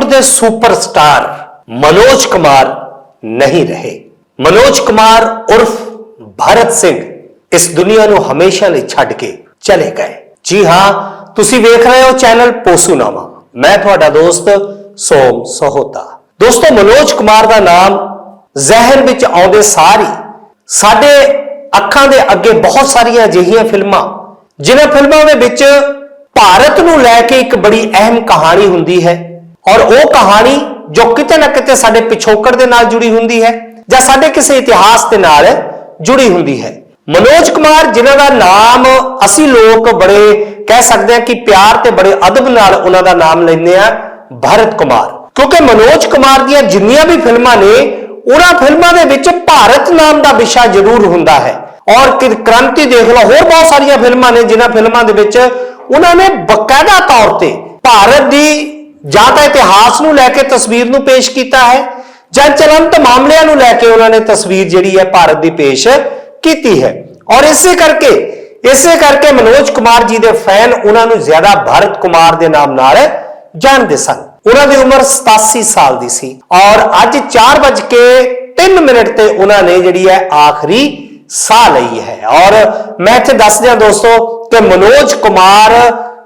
ਬਾਲੀਵੁੱਡ ਦੇ ਸੁਪਰਸਟਾਰ ਮਨੋਜ ਕੁਮਾਰ ਨਹੀਂ ਰਹੇ। ਮਨੋਜ ਕੁਮਾਰ ਉਰਫ ਭਰਤ ਸਿੰਘ ਇਸ ਦੁਨੀਆ ਨੂੰ ਹਮੇਸ਼ਾ ਲਈ ਛੱਡ ਕੇ ਚਲੇ ਗਏ। ਜੀ ਹਾਂ, ਤੁਸੀਂ ਵੇਖ ਰਹੇ ਹੋ ਚੈਨਲ ਪੋਸੂਨਾਮਾ। ਮੈਂ ਤੁਹਾਡਾ ਦੋਸਤ ਸੋਮ ਸਹੋਤਾ। ਦੋਸਤੋ, ਮਨੋਜ ਕੁਮਾਰ ਦਾ ਨਾਮ ਜ਼ਹਿਰ ਵਿੱਚ ਆਉਂਦੇ ਸਾਰੀ ਸਾਡੇ ਅੱਖਾਂ ਦੇ ਅੱਗੇ ਬਹੁਤ ਸਾਰੀਆਂ ਅਜਿਹੀਆਂ ਫਿਲਮਾਂ, ਜਿਨ੍ਹਾਂ ਫਿਲਮਾਂ ਦੇ ਵਿੱਚ ਭਾਰਤ ਨੂੰ ਲੈ ਕੇ ਇੱਕ ਬੜੀ ਅਹਿਮ ਕਹਾਣੀ ਹੁੰਦੀ ਹੈ। ਔਰ ਉਹ ਕਹਾਣੀ ਜੋ ਕਿਤੇ ਨਾ ਕਿਤੇ ਸਾਡੇ ਪਿਛੋਕੜ ਦੇ ਨਾਲ ਜੁੜੀ ਹੁੰਦੀ ਹੈ, ਜਾਂ ਸਾਡੇ ਕਿਸੇ ਇਤਿਹਾਸ ਦੇ ਨਾਲ ਜੁੜੀ ਹੁੰਦੀ ਹੈ। ਮਨੋਜ ਕੁਮਾਰ, ਜਿਨ੍ਹਾਂ ਦਾ ਨਾਮ ਅਸੀਂ ਲੋਕ ਬੜੇ ਕਹਿ ਸਕਦੇ ਹਾਂ ਕਿ ਪਿਆਰ ਤੇ ਬੜੇ ਅਦਬ ਨਾਲ ਉਹਨਾਂ ਦਾ ਨਾਮ ਲੈਂਦੇ ਆ ਭਰਤ ਕੁਮਾਰ। ਕਿਉਂਕਿ ਮਨੋਜ ਕੁਮਾਰ ਦੀਆਂ ਜਿੰਨੀਆਂ ਵੀ ਫਿਲਮਾਂ ਨੇ, ਉਹਨਾਂ ਫਿਲਮਾਂ ਦੇ ਵਿੱਚ ਭਾਰਤ ਨਾਮ ਦਾ ਵਿਸ਼ਾ ਜ਼ਰੂਰ ਹੁੰਦਾ ਹੈ। ਔਰ ਕ੍ਰਾਂਤੀ ਦੇਖ ਲਓ, ਹੋਰ ਬਹੁਤ ਸਾਰੀਆਂ ਫਿਲਮਾਂ ਨੇ, ਜਿਨ੍ਹਾਂ ਫਿਲਮਾਂ ਦੇ ਵਿੱਚ ਉਹਨਾਂ ਨੇ ਬਕਾਇਦਾ ਤੌਰ ਤੇ ਭਾਰਤ ਦੀ ਜਾਂ ਤਾਂ ਇਤਿਹਾਸ ਨੂੰ ਲੈ ਕੇ ਤਸਵੀਰ ਨੂੰ ਪੇਸ਼ ਕੀਤਾ ਹੈ, ਜਾਂ ਚਲੰਤ ਮਾਮਲਿਆਂ ਨੂੰ ਲੈ ਕੇ ਉਹਨਾਂ ਨੇ ਤਸਵੀਰ ਜਿਹੜੀ ਹੈ ਭਾਰਤ ਦੀ ਪੇਸ਼ ਕੀਤੀ ਹੈ। ਔਰ ਇਸੇ ਕਰਕੇ ਇਸੇ ਕਰਕੇ ਮਨੋਜ ਕੁਮਾਰ ਜੀ ਦੇ ਫੈਨ ਉਹਨਾਂ ਨੂੰ ਜ਼ਿਆਦਾ ਭਾਰਤ ਕੁਮਾਰ ਦੇ ਨਾਮ ਨਾਲ ਜਾਣਦੇ ਸਨ। ਉਹਨਾਂ ਦੀ ਉਮਰ 87 ਸਾਲ ਦੀ ਸੀ ਔਰ ਅੱਜ 4:03 ਮਿੰਟ ਤੇ ਉਹਨਾਂ ਨੇ ਜਿਹੜੀ ਹੈ ਆਖਰੀ ਸਾਹ ਲਈ ਹੈ। ਔਰ ਮੈਂ ਇੱਥੇ ਦੱਸ ਦਿਆਂ ਦੋਸਤੋ ਕਿ ਮਨੋਜ ਕੁਮਾਰ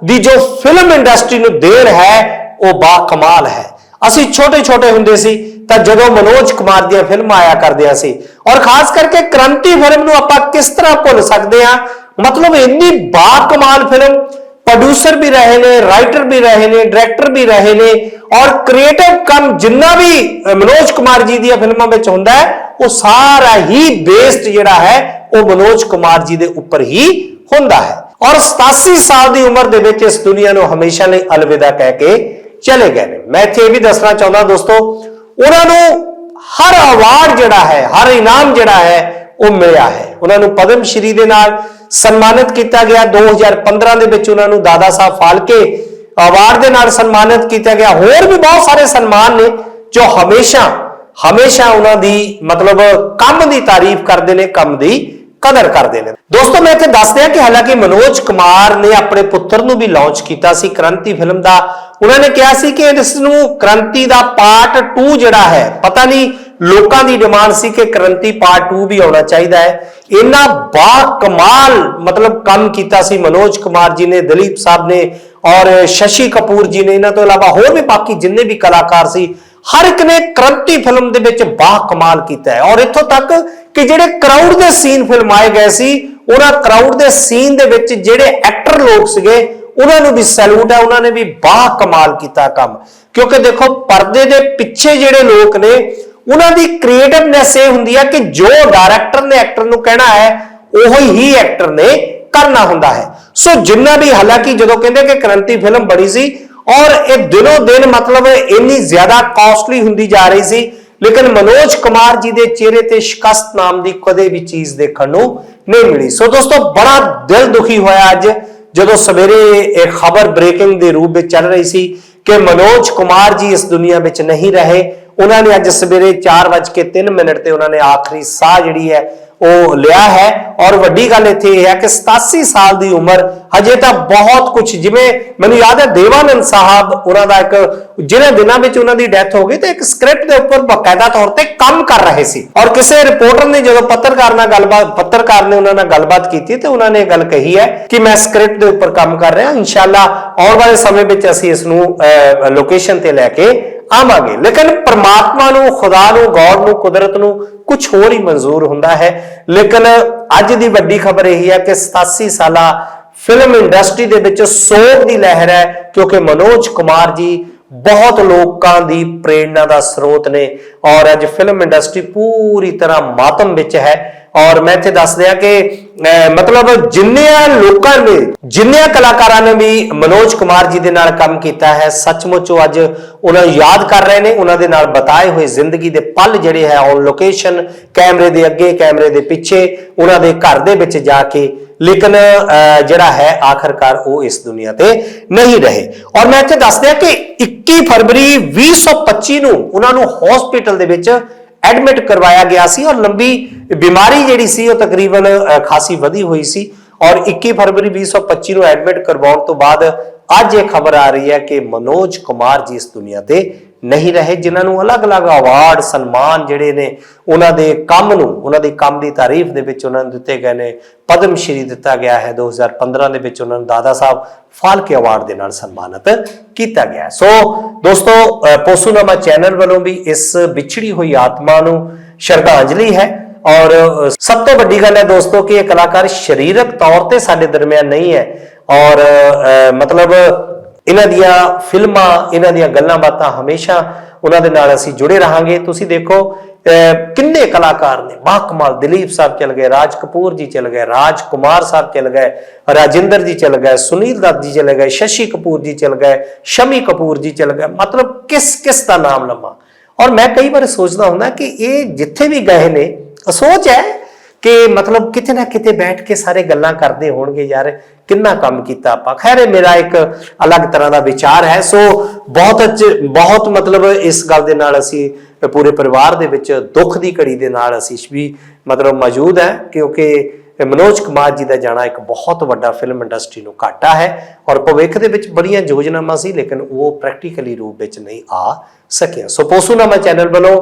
ਦੀ ਜੋ ਫਿਲਮ ਇੰਡਸਟਰੀ ਨੂੰ ਦੇਣ ਹੈ ਉਹ ਬਾ ਕਮਾਲ ਹੈ। ਅਸੀਂ ਛੋਟੇ ਛੋਟੇ ਹੁੰਦੇ ਸੀ ਤਾਂ ਜਦੋਂ ਮਨੋਜ ਕੁਮਾਰ ਦੀਆਂ ਫਿਲਮਾਂ ਆਇਆ ਕਰਦੀਆਂ ਸੀ ਔਰ ਖਾਸ ਕਰਕੇ ਕ੍ਰਾਂਤੀ ਫਿਲਮ ਨੂੰ ਆਪਾਂ ਕਿਸ ਤਰ੍ਹਾਂ ਭੁੱਲ ਸਕਦੇ ਹਾਂ, ਮਤਲਬ ਇੰਨੀ ਬਾ ਕਮਾਲ ਫਿਲਮ ਪ੍ਰੋਡਿਊਸਰ ਵੀ ਰਹੇ ਨੇ ਰਾਈਟਰ ਵੀ ਰਹੇ ਨੇ ਡਾਇਰੈਕਟਰ ਵੀ ਰਹੇ ਨੇ ਔਰ ਕ੍ਰੀਏਟਿਵ ਕੰਮ ਜਿੰਨਾ ਵੀ ਮਨੋਜ ਕੁਮਾਰ ਜੀ ਦੀਆਂ ਫਿਲਮਾਂ ਵਿੱਚ ਹੁੰਦਾ ਹੈ, ਉਹ ਸਾਰਾ ਹੀ ਬੇਸਡ ਜਿਹੜਾ ਹੈ, ਉਹ ਮਨੋਜ ਕੁਮਾਰ ਜੀ ਦੇ ਉੱਪਰ ਹੀ ਹੁੰਦਾ ਹੈ। ਔਰ 87 ਸਾਲ ਦੀ ਉਮਰ ਦੇ ਵਿੱਚ ਇਸ ਦੁਨੀਆ ਨੂੰ ਹਮੇਸ਼ਾ ਲਈ ਅਲਵਿਦਾ ਕਹਿ ਕੇ ਚਲੇ ਗਏ ਨੇ। ਮੈਂ ਇੱਥੇ ਇਹ ਵੀ ਦੱਸਣਾ ਚਾਹੁੰਦਾ ਦੋਸਤੋ, ਉਹਨਾਂ ਨੂੰ ਹਰ ਅਵਾਰਡ ਜਿਹੜਾ ਹੈ, ਹਰ ਇਨਾਮ ਜਿਹੜਾ ਹੈ, ਉਹ ਮਿਲਿਆ ਹੈ। ਉਹਨਾਂ ਨੂੰ ਪਦਮ ਸ਼੍ਰੀ ਦੇ ਨਾਲ ਸਨਮਾਨਿਤ ਕੀਤਾ ਗਿਆ। 2015 ਦੇ ਵਿੱਚ ਉਹਨਾਂ ਨੂੰ ਦਾਦਾ ਸਾਹਿਬ ਫਾਲਕੇ ਅਵਾਰਡ ਦੇ ਨਾਲ ਸਨਮਾਨਿਤ ਕੀਤਾ ਗਿਆ। ਹੋਰ ਵੀ ਬਹੁਤ ਸਾਰੇ ਸਨਮਾਨ ਨੇ ਜੋ ਹਮੇਸ਼ਾ ਹਮੇਸ਼ਾ ਉਹਨਾਂ ਦੀ ਮਤਲਬ ਕੰਮ ਦੀ ਤਾਰੀਫ ਕਰਦੇ ਨੇ, ਕੰਮ ਦੀ ਕਦਰ ਕਰਦੇ ਨੇ। ਦੋਸਤੋ, ਮੈਂ ਇੱਥੇ ਦੱਸ ਦਿਆਂ ਕਿ ਹਾਲਾਂਕਿ ਮਨੋਜ ਕੁਮਾਰ ਨੇ ਆਪਣੇ ਪੁੱਤਰ ਨੂੰ ਵੀ ਲਾਂਚ ਕੀਤਾ ਸੀ। ਕ੍ਰਾਂਤੀ ਫਿਲਮ ਦਾ ਉਹਨਾਂ ਨੇ ਕਿਹਾ ਸੀ ਕਿ ਇਸ ਨੂੰ ਕ੍ਰਾਂਤੀ ਦਾ ਪਾਰਟ 2 ਜਿਹੜਾ ਹੈ, ਪਤਾ ਨਹੀਂ ਲੋਕਾਂ ਦੀ ਡਿਮਾਂਡ ਸੀ ਕਿ ਕ੍ਰਾਂਤੀ ਪਾਰਟ 2 ਵੀ ਆਉਣਾ ਚਾਹੀਦਾ ਹੈ। ਇੰਨਾ ਬਾ ਕਮਾਲ ਮਤਲਬ ਕੰਮ ਕੀਤਾ ਸੀ ਮਨੋਜ ਕੁਮਾਰ ਜੀ ਨੇ, ਦਲੀਪ ਸਾਹਿਬ ਨੇ ਔਰ ਸ਼ਸ਼ੀ ਕਪੂਰ ਜੀ ਨੇ। ਇਹਨਾਂ ਤੋਂ ਇਲਾਵਾ ਹੋਰ ਵੀ ਬਾਕੀ ਜਿੰਨੇ ਵੀ ਕਲਾਕਾਰ ਸੀ, ਹਰ ਇੱਕ ਨੇ ਕ੍ਰਾਂਤੀ ਫਿਲਮ ਦੇ ਵਿੱਚ ਬਾ ਕਮਾਲ ਕੀਤਾ ਹੈ। ਔਰ ਇੱਥੋਂ ਤੱਕ ਕਿ ਜਿਹੜੇ ਕਰਾਊਡ ਦੇ ਸੀਨ ਫਿਲਮਾਏ ਗਏ ਸੀ, ਉਹਨਾਂ ਕਰਾਊਡ ਦੇ ਸੀਨ ਦੇ ਵਿੱਚ ਜਿਹੜੇ ਐਕਟਰ ਲੋਕ ਸੀਗੇ ਉਹਨਾਂ ਨੂੰ ਵੀ ਸੈਲੂਟ ਹੈ, ਉਹਨਾਂ ਨੇ ਵੀ ਬਾ ਕਮਾਲ ਕੀਤਾ ਕੰਮ। ਕਿਉਂਕਿ ਦੇਖੋ, ਪਰਦੇ ਦੇ ਪਿੱਛੇ ਜਿਹੜੇ ਲੋਕ ਨੇ, ਉਹਨਾਂ ਦੀ ਕ੍ਰੀਏਟਿਵਨੈਸ ਇਹ ਹੁੰਦੀ ਹੈ ਕਿ ਜੋ ਡਾਇਰੈਕਟਰ ਨੇ ਐਕਟਰ ਨੂੰ ਕਹਿਣਾ ਹੈ, ਉਹੀ ਹੀ ਐਕਟਰ ਨੇ ਕਰਨਾ ਹੁੰਦਾ ਹੈ। ਸੋ ਜਿੰਨਾ ਵੀ ਹਾਲਾਂਕਿ ਜਦੋਂ ਕਹਿੰਦੇ ਕਿ ਕ੍ਰਾਂਤੀ ਫਿਲਮ ਬੜੀ ਸੀ, ਔਰ ਇਹ ਦਿਨੋ ਦਿਨ ਮਤਲਬ ਇੰਨੀ ਜ਼ਿਆਦਾ ਕਾਸਟਲੀ ਹੁੰਦੀ ਜਾ ਰਹੀ ਸੀ, ਲੇਕਿਨ ਮਨੋਜ ਕੁਮਾਰ ਜੀ ਦੇ ਚਿਹਰੇ ਤੇ ਸ਼ਿਕਸਤ ਨਾਮ ਦੀ ਕਦੇ ਵੀ ਚੀਜ਼ ਦੇਖਣ ਨੂੰ ਨਹੀਂ ਮਿਲੀ। ਸੋ ਦੋਸਤੋ, ਬੜਾ ਦਿਲ ਦੁਖੀ ਹੋਇਆ ਅੱਜ ਜਦੋਂ ਸਵੇਰੇ ਇਹ ਖਬਰ ਬ੍ਰੇਕਿੰਗ ਦੇ ਰੂਪ ਵਿੱਚ ਚੱਲ ਰਹੀ ਸੀ ਕਿ ਮਨੋਜ ਕੁਮਾਰ ਜੀ ਇਸ ਦੁਨੀਆ ਵਿੱਚ ਨਹੀਂ ਰਹੇ, ਉਹਨਾਂ ਨੇ ਅੱਜ ਸਵੇਰੇ 4:03 ਮਿੰਟ ਤੇ ਉਹਨਾਂ ਨੇ ਆਖਰੀ ਸਾਹ ਜਿਹੜੀ ਹੈ ਉਹ ਲਿਆ ਹੈ। ਔਰ ਵੱਡੀ ਗੱਲ ਇੱਥੇ ਇਹ ਹੈ ਕਿ 87 ਸਾਲ ਦੀ ਉਮਰ ਹਜੇ ਤਾਂ ਬਹੁਤ ਕੁਝ ਜਿਵੇਂ ਮੈਨੂੰ ਯਾਦ ਹੈ ਦੇਵਾਨੰਦ ਸਾਹਿਬ, ਉਹਨਾਂ ਦਾ ਇੱਕ ਜਿਹਨਾਂ ਦਿਨਾਂ ਵਿੱਚ ਉਹਨਾਂ ਦੀ ਡੈਥ ਹੋ ਗਈ ਤੇ ਇੱਕ ਸਕ੍ਰਿਪਟ ਦੇ ਉੱਪਰ ਬਕਾਇਦਾ ਤੌਰ ਤੇ ਕੰਮ ਕਰ ਰਹੇ ਸੀ। ਔਰ ਕਿਸੇ ਰਿਪੋਰਟਰ ਨੇ ਜਦੋਂ ਪੱਤਰਕਾਰ ਨਾਲ ਗੱਲਬਾਤ, ਪੱਤਰਕਾਰ ਨੇ ਉਹਨਾਂ ਨਾਲ ਗੱਲਬਾਤ ਕੀਤੀ ਤੇ ਉਹਨਾਂ ਨੇ ਇਹ ਗੱਲ ਕਹੀ ਹੈ ਕਿ ਮੈਂ ਸਕ੍ਰਿਪਟ ਦੇ ਉੱਪਰ ਕੰਮ ਕਰ ਰਿਹਾ, ਇਨਸ਼ਾਅੱਲਾ ਆਉਣ ਵਾਲੇ ਸਮੇਂ ਵਿੱਚ ਅਸੀਂ ਇਸ ਨੂੰ ਲੋਕੇਸ਼ਨ ਤੇ ਲੈ ਕੇ ਆਵਾਂਗੇ। ਲੇਕਿਨ ਪਰਮਾਤਮਾ ਨੂੰ, ਖੁਦਾ ਨੂੰ, ਗੌਰ ਨੂੰ, ਕੁਦਰਤ ਨੂੰ ਕੁਝ ਹੋਰ ਹੀ ਮਨਜ਼ੂਰ ਹੁੰਦਾ ਹੈ। ਲੇਕਿਨ ਅੱਜ ਦੀ ਵੱਡੀ ਖਬਰ ਇਹ ਹੈ ਕਿ 87 ਸਾਲਾ ਫਿਲਮ ਇੰਡਸਟਰੀ ਦੇ ਵਿੱਚ ਸੋਗ ਦੀ ਲਹਿਰ ਹੈ ਕਿਉਂਕਿ ਮਨੋਜ ਕੁਮਾਰ ਜੀ ਬਹੁਤ ਲੋਕਾਂ ਦੀ ਪ੍ਰੇਰਣਾ ਦਾ ਸਰੋਤ ਨੇ ਔਰ ਅੱਜ ਫਿਲਮ ਇੰਡਸਟਰੀ ਪੂਰੀ ਤਰ੍ਹਾਂ ਮਾਤਮ ਵਿੱਚ ਹੈ। ਔਰ ਮੈਂ ਇੱਥੇ ਦੱਸ ਦਿਆਂ ਕਿ ਅਹ, ਮਤਲਬ ਜਿੰਨਿਆਂ ਲੋਕਾਂ ਨੇ ਜਿੰਨਿਆਂ ਕਲਾਕਾਰਾਂ ਨੇ ਵੀ ਮਨੋਜ ਕੁਮਾਰ ਜੀ ਦੇ ਨਾਲ ਕੰਮ ਕੀਤਾ ਹੈ ਸੱਚਮੁੱਚ ਉਹ ਅੱਜ ਉਹਨਾਂ ਨੂੰ ਯਾਦ ਕਰ ਰਹੇ ਨੇ ਉਹਨਾਂ ਦੇ ਨਾਲ ਬਤਾਏ ਹੋਏ ਜ਼ਿੰਦਗੀ ਦੇ ਪਲ ਜਿਹੜੇ ਹੈ ਔਨ ਲੋਕੇਸ਼ਨ ਕੈਮਰੇ ਦੇ ਅੱਗੇ ਕੈਮਰੇ ਦੇ ਪਿੱਛੇ ਉਹਨਾਂ ਦੇ ਘਰ ਦੇ ਵਿੱਚ ਜਾ ਕੇ ਲੇਕਿਨ ਅਹ, ਜਿਹੜਾ ਹੈ ਆਖਰਕਾਰ ਉਹ ਇਸ ਦੁਨੀਆ ਤੇ ਨਹੀਂ ਰਹੇ। ਔਰ ਮੈਂ ਇੱਥੇ ਦੱਸ ਦਿਆਂ ਕਿ 21 ਫਰਵਰੀ 2025 ਨੂੰ ਉਹਨਾਂ ਨੂੰ ਹਸਪੀਟਲ ਦੇ ਵਿੱਚ ਐਡਮਿਟ ਕਰਵਾਇਆ ਗਿਆ ਸੀ ਔਰ ਲੰਬੀ ਬਿਮਾਰੀ ਜਿਹੜੀ ਸੀ ਉਹ ਤਕਰੀਬਨ ਅਹ, ਖਾਸੀ ਵਧੀ ਹੋਈ ਸੀ ਔਰ 21 ਫਰਵਰੀ 2025 ਨੂੰ ਐਡਮਿਟ ਕਰਵਾਉਣ ਤੋਂ ਬਾਅਦ ਅੱਜ ਇਹ ਖਬਰ ਆ ਰਹੀ ਹੈ ਕਿ ਮਨੋਜ ਕੁਮਾਰ ਜੀ ਇਸ ਦੁਨੀਆ ਤੇ ਨਹੀਂ ਰਹੇ ਜਿਨ੍ਹਾਂ ਨੂੰ ਅਲੱਗ-ਅਲੱਗ ਅਵਾਰਡ ਸਨਮਾਨ ਜਿਹੜੇ ਨੇ ਉਹਨਾਂ ਦੇ ਕੰਮ ਨੂੰ ਉਹਨਾਂ ਦੀ ਕੰਮ ਦੀ ਤਾਰੀਫ ਦੇ ਵਿੱਚ ਉਹਨਾਂ ਨੂੰ ਦਿੱਤੇ ਗਏ ਨੇ। ਪਦਮ ਸ਼੍ਰੀ ਦਿੱਤਾ ਗਿਆ ਹੈ 2015 ਦੇ ਵਿੱਚ ਉਹਨਾਂ ਨੂੰ ਦਾਦਾ ਸਾਹਿਬ ਫਾਲਕੇ ਅਵਾਰਡ ਦੇ ਨਾਲ ਸਨਮਾਨਿਤ ਕੀਤਾ ਗਿਆ। ਸੋ ਦੋਸਤੋ ਅ, ਪੋਸੂਨਾਮਾ ਚੈਨਲ ਵੱਲੋਂ ਵੀ ਇਸ ਵਿਛੜੀ ਹੋਈ ਆਤਮਾ ਨੂੰ ਸ਼ਰਧਾਂਜਲੀ ਹੈ। ਔਰ ਸਭ ਤੋਂ ਵੱਡੀ ਗੱਲ ਹੈ ਦੋਸਤੋ ਕਿ ਇਹ ਕਲਾਕਾਰ ਸਰੀਰਕ ਤੌਰ ਤੇ ਸਾਡੇ ਦਰਮਿਆਨ ਨਹੀਂ ਹੈ। ਔਰ ਮਤਲਬ ਇਹਨਾਂ ਦੀਆਂ ਫਿਲਮਾਂ, ਇਹਨਾਂ ਦੀਆਂ ਗੱਲਾਂ ਬਾਤਾਂ ਹਮੇਸ਼ਾ ਉਹਨਾਂ ਦੇ ਨਾਲ ਅਸੀਂ ਜੁੜੇ ਰਹਾਂਗੇ। ਤੁਸੀਂ ਦੇਖੋ, ਅਹ, ਕਿੰਨੇ ਕਲਾਕਾਰ ਨੇ। ਬਾ ਕਮਾਲ, ਦਿਲੀਪ ਸਾਹਿਬ ਚਲ ਗਏ, ਰਾਜ ਕਪੂਰ ਜੀ ਚਲ ਗਏ, ਰਾਜ ਕੁਮਾਰ ਸਾਹਿਬ ਚਲ ਗਏ, ਰਾਜਿੰਦਰ ਜੀ ਚਲ ਗਏ, ਸੁਨੀਲ ਦੱਤ ਜੀ ਚਲੇ ਗਏ, ਸ਼ਸ਼ੀ ਕਪੂਰ ਜੀ ਚਲ ਗਏ, ਸ਼ਮੀ ਕਪੂਰ ਜੀ ਚਲ ਗਏ। ਮਤਲਬ ਕਿਸ ਕਿਸ ਦਾ ਨਾਮ ਲਵਾਂ ਔਰ ਮੈਂ ਕਈ ਵਾਰ ਸੋਚਦਾ ਹੁੰਦਾ ਕਿ ਇਹ ਜਿੱਥੇ ਵੀ ਗਏ ਨੇ ਸੋਚ ਹੈ ਕਿ ਮਤਲਬ ਕਿਤੇ ਨਾ ਕਿਤੇ ਬੈਠ ਕੇ ਸਾਰੇ ਗੱਲਾਂ ਕਰਦੇ ਹੋਣਗੇ ਯਾਰ। ਕਿੰਨਾ ਕੰਮ ਕੀਤਾ ਆਪਾਂ? ਖੈਰ, ਇਹ ਮੇਰਾ ਇੱਕ ਅਲੱਗ ਤਰ੍ਹਾਂ ਦਾ ਵਿਚਾਰ ਹੈ। ਸੋ ਬਹੁਤ ਅੱਛ- ਬਹੁਤ ਮਤਲਬ ਇਸ ਗੱਲ ਦੇ ਨਾਲ ਅਸੀਂ, ਪੂਰੇ ਪਰਿਵਾਰ ਦੇ ਵਿੱਚ ਦੁੱਖ ਦੀ ਘੜੀ ਦੇ ਨਾਲ ਅਸੀਂ ਵੀ ਮਤਲਬ ਮੌਜੂਦ ਹੈ, ਕਿਉਂਕਿ ਮਨੋਜ ਕੁਮਾਰ ਜੀ ਦਾ ਜਾਣਾ ਇੱਕ ਬਹੁਤ ਵੱਡਾ ਫਿਲਮ ਇੰਡਸਟਰੀ ਨੂੰ ਘਾਟਾ ਹੈ ਔਰ ਭਵਿੱਖ ਦੇ ਵਿੱਚ ਬੜੀਆਂ ਯੋਜਨਾਵਾਂ ਸੀ, ਲੇਕਿਨ ਉਹ ਪ੍ਰੈਕਟੀਕਲੀ ਰੂਪ ਵਿੱਚ ਨਹੀਂ ਆ ਸਕੀਆਂ। ਸੋ ਪੋਸੂਨਾਮਾ ਚੈਨਲ ਵੱਲੋਂ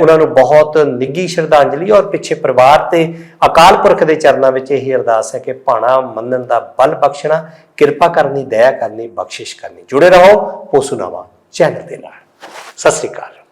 ਉਹਨਾਂ ਨੂੰ ਬਹੁਤ ਨਿੱਘੀ ਸ਼ਰਧਾਂਜਲੀ ਔਰ ਪਿੱਛੇ ਪਰਿਵਾਰ ਤੇ ਅਕਾਲ ਪੁਰਖ ਦੇ ਚਰਨਾਂ ਵਿੱਚ ਇਹ ਅਰਦਾਸ ਹੈ ਕਿ ਭਾਣਾ ਮੰਨਣ ਦਾ ਬਲ ਬਖਸ਼ਣਾ, ਕਿਰਪਾ ਕਰਨੀ, ਦਇਆ ਕਰਨੀ, ਬਖਸ਼ਿਸ਼ ਕਰਨੀ। ਜੁੜੇ ਰਹੋ ਪੋਸੂਨਾਮਾ ਚੈਨਲ ਦੇ ਨਾਲ। ਸਤਿ ਸ੍ਰੀ ਅਕਾਲ।